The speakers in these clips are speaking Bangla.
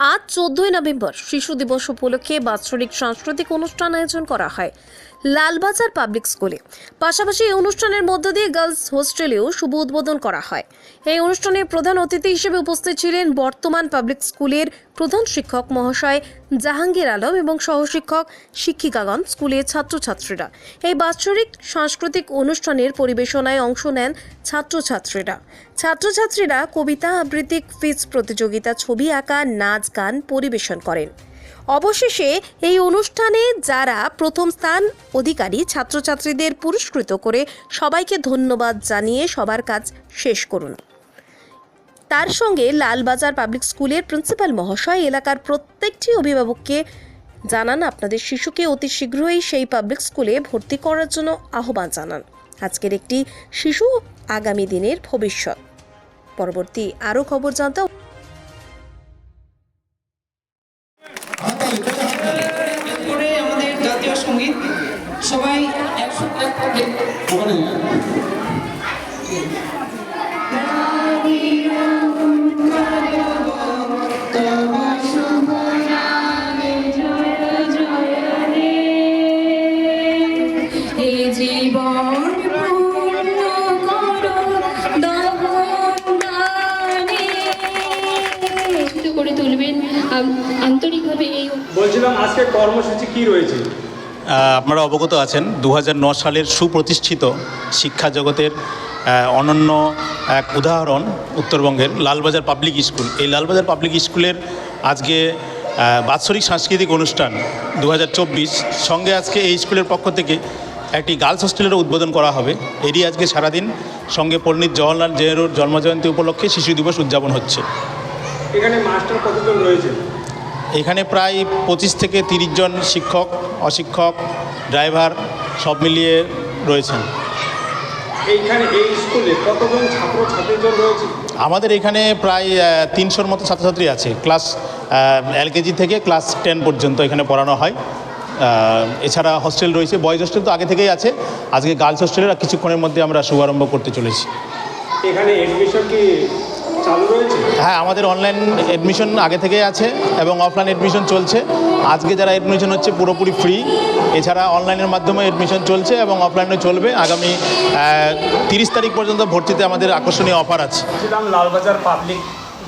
আজ চোদ্দই নভেম্বর শিশু দিবস উপলক্ষে বাৎসরিক সাংস্কৃতিক অনুষ্ঠান আয়োজন করা হয়। লালবাজার পাবলিক স্কুলে। পাশাপাশি এই অনুষ্ঠানের মধ্য দিয়ে গার্লস হোস্টেলেও শুভ উদ্বোধন করা হয়। এই অনুষ্ঠানে প্রধান অতিথি হিসেবে উপস্থিত ছিলেন বর্তমান পাবলিক স্কুলের প্রধান শিক্ষক মহাশয় জাহাঙ্গীর আলম এবং সহশিক্ষক শিক্ষিকাগণ, স্কুলের ছাত্রছাত্রীরা। এই বাৎসরিক সাংস্কৃতিক অনুষ্ঠানের পরিবেশনায় অংশ নেন ছাত্রছাত্রীরা। ছাত্রছাত্রীরা কবিতা আবৃত্তি ফিজ প্রতিযোগিতা, ছবি আঁকা, নাচ, গান পরিবেশন করেন। অবশেষে এই অনুষ্ঠানে যারা প্রথম স্থান অধিকারী, ছাত্রছাত্রীদের পুরস্কৃত করে সবাইকে ধন্যবাদ জানিয়ে সবার কাজ শেষ করুন। তার সঙ্গে লালবাজার পাবলিক স্কুলের প্রিন্সিপাল মহাশয়, এলাকার প্রত্যেকটি অভিভাবককে জানান, আপনাদের শিশুকে অতি শীঘ্রই সেই পাবলিক স্কুলে ভর্তি করার জন্য আহ্বান জানান। আজকের একটি শিশু আগামী দিনের ভবিষ্যৎ। পরবর্তী আরও খবর জানতে সবাই জীবন পূর্ণ করো করে তুলবেন। আন্তরিকভাবে এই বলছিলাম আজকে কর্মসূচি কি রয়েছে? আপনারা অবগত আছেন দু সালের সুপ্রতিষ্ঠিত শিক্ষা জগতের অনন্য এক উদাহরণ উত্তরবঙ্গের লালবাজার পাবলিক স্কুল। এই লালবাজার পাবলিক স্কুলের আজকে বাৎসরিক সাংস্কৃতিক অনুষ্ঠান দু হাজার চব্বিশ। সঙ্গে আজকে এই স্কুলের পক্ষ থেকে একটি গার্লস হোস্টেলেরও উদ্বোধন করা হবে। এরই আজকে সারাদিন সঙ্গে পণ্ডিত জওয়াহরলাল নেহরুর জন্মজয়ন্তী উপলক্ষে শিশু দিবস উদযাপন হচ্ছে। এখানে মাস্টার কতজন রয়েছে? এখানে প্রায় পঁচিশ থেকে তিরিশ জন শিক্ষক অশিক্ষক ড্রাইভার সব মিলিয়ে রয়েছেন। এইখানে এই স্কুলে কতজন ছাত্র ছাত্রীজন রয়েছে? আমাদের এখানে প্রায় তিনশোর মতো ছাত্রছাত্রী আছে। ক্লাস এলকেজি থেকে ক্লাস টেন পর্যন্ত এখানে পড়ানো হয়। এছাড়া হস্টেল রয়েছে। বয়েজ হোস্টেল তো আগে থেকেই আছে। আজকে গার্লস হোস্টেলের আর কিছুক্ষণের মধ্যে আমরা শুভারম্ভ করতে চলেছি। এখানে এডমিশন কি হ্যাঁ আমাদের অনলাইন এডমিশন আগে থেকেই আছে এবং অফলাইন এডমিশন চলছে। আজকে যারা এডমিশন হচ্ছে পুরোপুরি ফ্রি এছাড়া অনলাইনের মাধ্যমে এডমিশন চলছে এবং অফলাইনে চলবে। আগামী তিরিশ তারিখ পর্যন্ত ভর্তিতে আমাদের আকর্ষণীয় অফার আছে। লালবাজার পাবলিক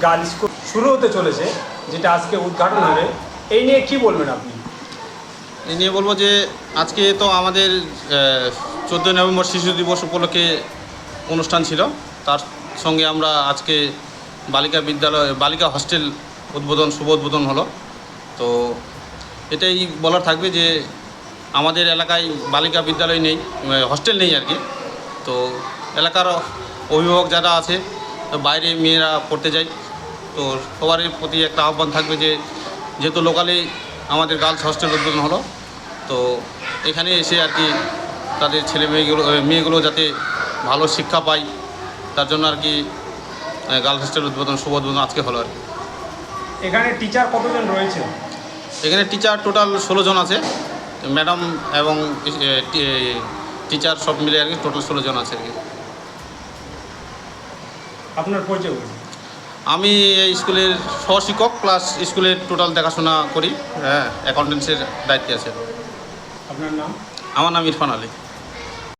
গার্লস স্কুল শুরু হতে চলেছে যেটা আজকে উদ্ঘাটন হবে এই নিয়ে কি বলবেন আপনি? এই নিয়ে বলব যে আজকে তো আমাদের চোদ্দোই নভেম্বর শিশু দিবস উপলক্ষে অনুষ্ঠান ছিল। তার সঙ্গে আমরা আজকে বালিকা বিদ্যালয়, বালিকা হস্টেল উদ্বোধন, শুভ উদ্বোধন হলো। তো এটাই বলার থাকবে যে আমাদের এলাকায় বালিকা বিদ্যালয় নেই হস্টেল নেই আর কি। তো এলাকার অভিভাবক যারা আছে বাইরে মেয়েরা পড়তে যায়। তো সবারই প্রতি একটা আহ্বান থাকবে যে যেহেতু লোকালে আমাদের গার্লস হস্টেল উদ্বোধন হলো, তো এখানে এসে আর কি তাদের ছেলে মেয়েগুলো মেয়েগুলো যাতে ভালো শিক্ষা পায় তার জন্য আর কি গার্লস হস্টেল উদ্বোধন শুভ উদ্বোধন আজকে হলো আর কি। এখানে টিচার কতজন রয়েছে? এখানে টিচার টোটাল ষোলো জন আছে। ম্যাডাম এবং টিচার সব মিলে আর কি টোটাল ষোলো জন আছে আর কি। আপনার পরিচয় আমি এই স্কুলের সহশিক্ষক প্লাস স্কুলের টোটাল দেখাশোনা করি। হ্যাঁ অ্যাকাউন্টেন্সের দায়িত্বে আছে। আপনার নাম? আমার নাম ইরফান আলী।